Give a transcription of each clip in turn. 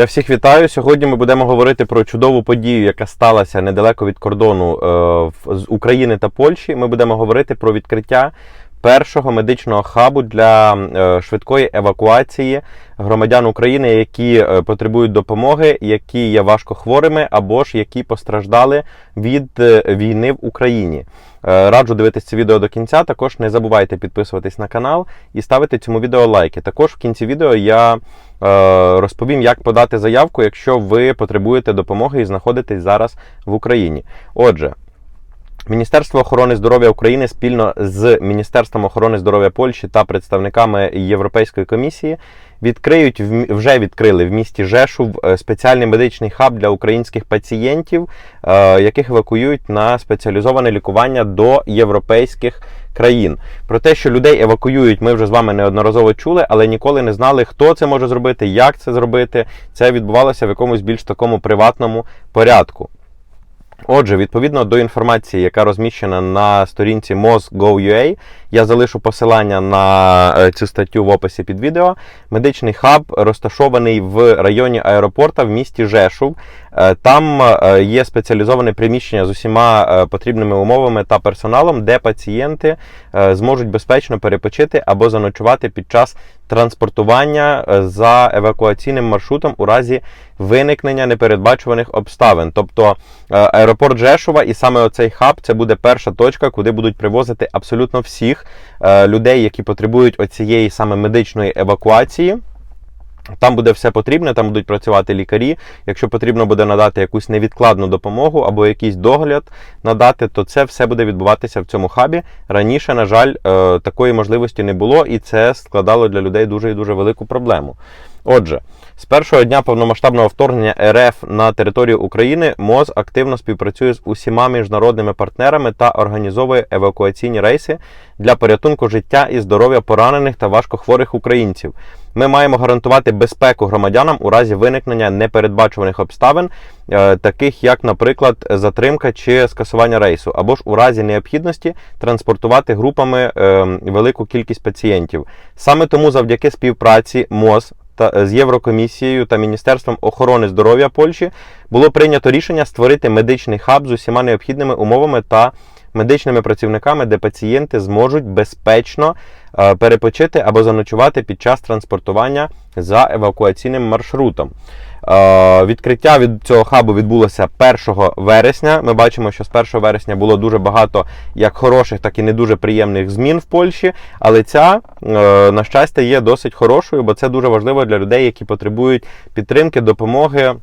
Я всіх вітаю. Сьогодні ми будемо говорити про чудову подію, яка сталася недалеко від кордону е, з України та Польщі. Ми будемо говорити про відкриття першого медичного хабу для е, швидкої евакуації громадян України, які е, потребують допомоги, які є важкохворими або ж які постраждали від е, війни в Україні. Е, Раджу дивитися це відео до кінця. Також не забувайте підписуватись на канал і ставити цьому відео лайки. Також в кінці відео я розповім, як подати заявку, якщо ви потребуєте допомоги і знаходитесь зараз в Україні. Отже. Міністерство охорони здоров'я України спільно з Міністерством охорони здоров'я Польщі та представниками Європейської комісії відкриють вже відкрили в місті Жешув е, спеціальний медичний хаб для українських пацієнтів, е, яких евакуюють на спеціалізоване лікування до європейських країн. Про те, що людей евакуюють, ми вже з вами неодноразово чули, але ніколи не знали, хто це може зробити, як це зробити. Це відбувалося в якомусь більш такому приватному порядку. Отже, відповідно до інформації, яка розміщена на сторінці moz.go.ua, я залишу посилання на е, цю статтю в описі під відео. Медичний хаб розташований в районі аеропорта в місті Жешув. Е, Там е, є спеціалізоване приміщення з усіма потрібними умовами та персоналом, де пацієнти зможуть безпечно перепочити або заночувати під час транспортування за евакуаційним маршрутом у разі виникнення непередбачуваних обставин. Тобто е, аеропорт Жешова і саме оцей хаб це буде перша точка, куди будуть привозити абсолютно всіх е, людей, які потребують оцієї саме медичної евакуації. Там буде все потрібне, там будуть працювати лікарі. Якщо потрібно буде надати якусь невідкладну допомогу або якийсь догляд надати, то це все буде відбуватися в цьому хабі. Раніше, на жаль, е, такої можливості не було, і це складало для людей дуже і дуже велику проблему. Отже, з першого дня повномасштабного вторгнення РФ на територію України МОЗ активно співпрацює з усіма міжнародними партнерами та організовує евакуаційні рейси для порятунку життя і здоров'я поранених та важкохворих українців. Ми маємо гарантувати безпеку громадянам у разі виникнення непередбачуваних обставин, е, таких як, наприклад, затримка чи скасування рейсу, або ж у разі необхідності транспортувати групами е, велику кількість пацієнтів. Саме тому, завдяки співпраці МОЗ та е, з Єврокомісією та Міністерством охорони здоров'я Польщі було прийнято рішення створити медичний хаб з усіма необхідними умовами та медичними працівниками, де пацієнти зможуть безпечно е, перепочити або заночувати під час транспортування за евакуаційним маршрутом. Е, Відкриття від цього хабу відбулося 1 вересня. Ми бачимо, що з 1 вересня було дуже багато як хороших, так і не дуже приємних змін в Польщі. Але ця, е, на щастя, є досить хорошою, бо це дуже важливо для людей, які потребують підтримки, допомоги.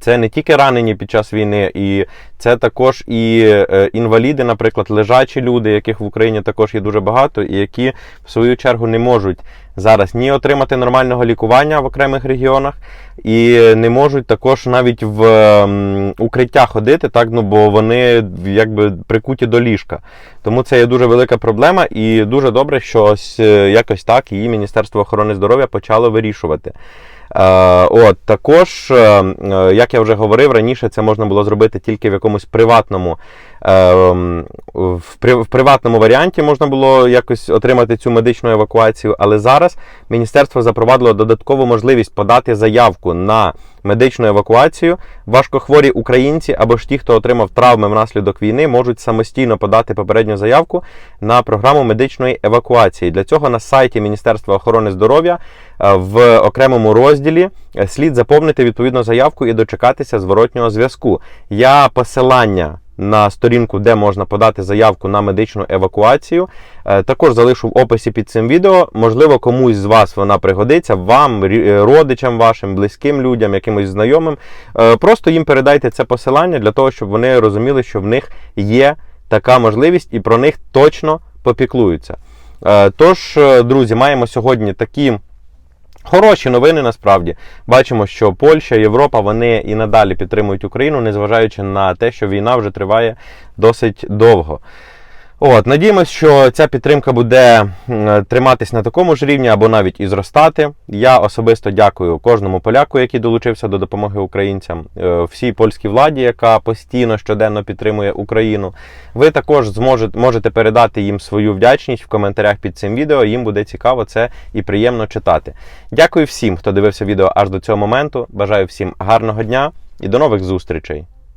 Це не тільки ранені під час війни, і це також і е, інваліди, наприклад, лежачі люди, яких в Україні також є дуже багато, і які в свою чергу не можуть зараз ні отримати нормального лікування в окремих регіонах, і не можуть також навіть в укриття ходити, так ну бо вони якби прикуті до ліжка. Тому це є дуже велика проблема, і дуже добре, що е, якось так її Міністерство охорони здоров'я почало вирішувати. Е, От також, е, е, як я вже говорив раніше, це можна було зробити тільки в якомусь приватному в, приватному варіанті можна було якось отримати цю медичну евакуацію. Але зараз міністерство запровадило додаткову можливість подати заявку на медичну евакуацію. Важкохворі українці або ж ті, хто отримав травми внаслідок війни, можуть самостійно подати попередню заявку на програму медичної евакуації. Для цього на сайті Міністерства охорони здоров'я е, в окремому розділі е, слід заповнити відповідну заявку і дочекатися зворотнього зв'язку. Я посилання. На сторінку, де можна подати заявку на медичну евакуацію, е, також залишу в описі під цим відео. Можливо, комусь з вас вона пригодиться, вам, е, родичам вашим, близьким людям, якимось знайомим. Е, Просто їм передайте це посилання для того, щоб вони розуміли, що в них є така можливість і про них точно попіклуються. Тож, друзі, маємо сьогодні такі. Хороші новини насправді бачимо, що Польща, Європа вони і надалі підтримують Україну, незважаючи на те, що війна вже триває досить довго. От, надіємось, що ця підтримка буде триматись на такому ж рівні або навіть і зростати. Я особисто дякую кожному поляку, який долучився до допомоги українцям, е, всій польській владі, яка постійно щоденно підтримує Україну. Ви також зможете можете передати їм свою вдячність в коментарях під цим відео. Їм буде цікаво це і приємно читати. Дякую всім, хто дивився відео аж до цього моменту. Бажаю всім гарного дня і до нових зустрічей.